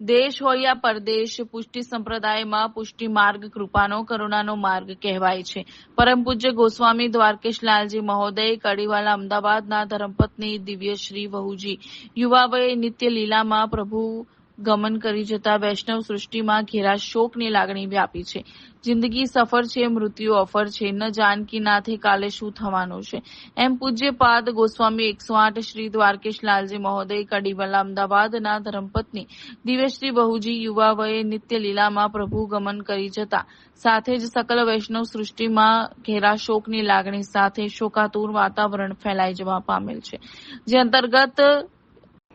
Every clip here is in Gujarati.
દેશ હોય યા પરદેશ, પુષ્ટિ સંપ્રદાયમાં પુષ્ટિ માર્ગ કૃપાનો, કરુણાનો માર્ગ કહેવાય છે. પરમ પૂજ્ય ગોસ્વામી દ્વારકેશ લાલજી મહોદય, કડીવાલા અમદાવાદના ધર્મપત્ની દિવ્યશ્રી વહુજી યુવા વયે નિત્ય લીલામાં પ્રભુ ગમન કરી જતા વૈષ્ણવ સૃષ્ટિમાં ઘેરા શોકની લાગણી વ્યાપી છે. જિંદગી સફર છે, મૃત્યુ અફર છે, ન જાનકી નાથે કાલે શું થવાનું છે? એમ પૂજ્ય પાદ ગોસ્વામી એકસો આઠ શ્રી દ્વારકેશ લાલજી મહોદય, કડીવાલા અમદાવાદના ધર્મપત્ની દિવ્યશ્રી બહુજી યુવા વયે નિત્ય લીલામાં પ્રભુ ગમન કરી જતા. સાથે જ સકલ વૈષ્ણવ સૃષ્ટિમાં ઘેરા શોકની લાગણી સાથે શોકાતુર વાતાવરણ ફેલાઈ જવા પામેલ છે. જે અંતર્ગત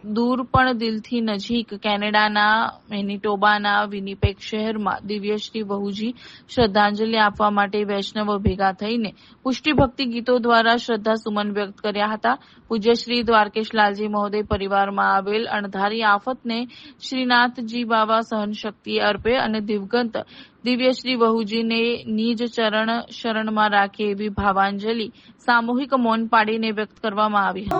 દૂર પણ દિલથી નજીક કેનેડાના, મેનિટોબાના, વિનીપેગ શહેરમાં દિવ્યશ્રી બહુજી શ્રદ્ધાંજલિ આપવા માટે વૈષ્ણવ ભેગા થઈને પુષ્ટિ ભક્તિ ગીતો દ્વારા શ્રદ્ધા સુમન વ્યક્ત કર્યા હતા. પૂજ્ય શ્રી દ્વારકેશ લાલજી મહોદય પરિવારમાં આવેલ અણધારી આફતને શ્રીનાથજી બાબા સહન શક્તિ અર્પે અને દિવગંત દિવ્યશ્રી બહુજીને નિજ ચરણ શરણમાં રાખે એવી ભાવાંજલિ સામૂહિક મૌન પાડીને વ્યક્ત કરવામાં આવી હતી.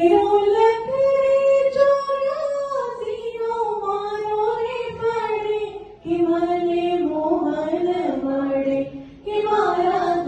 മോഹന മോഹന മഴ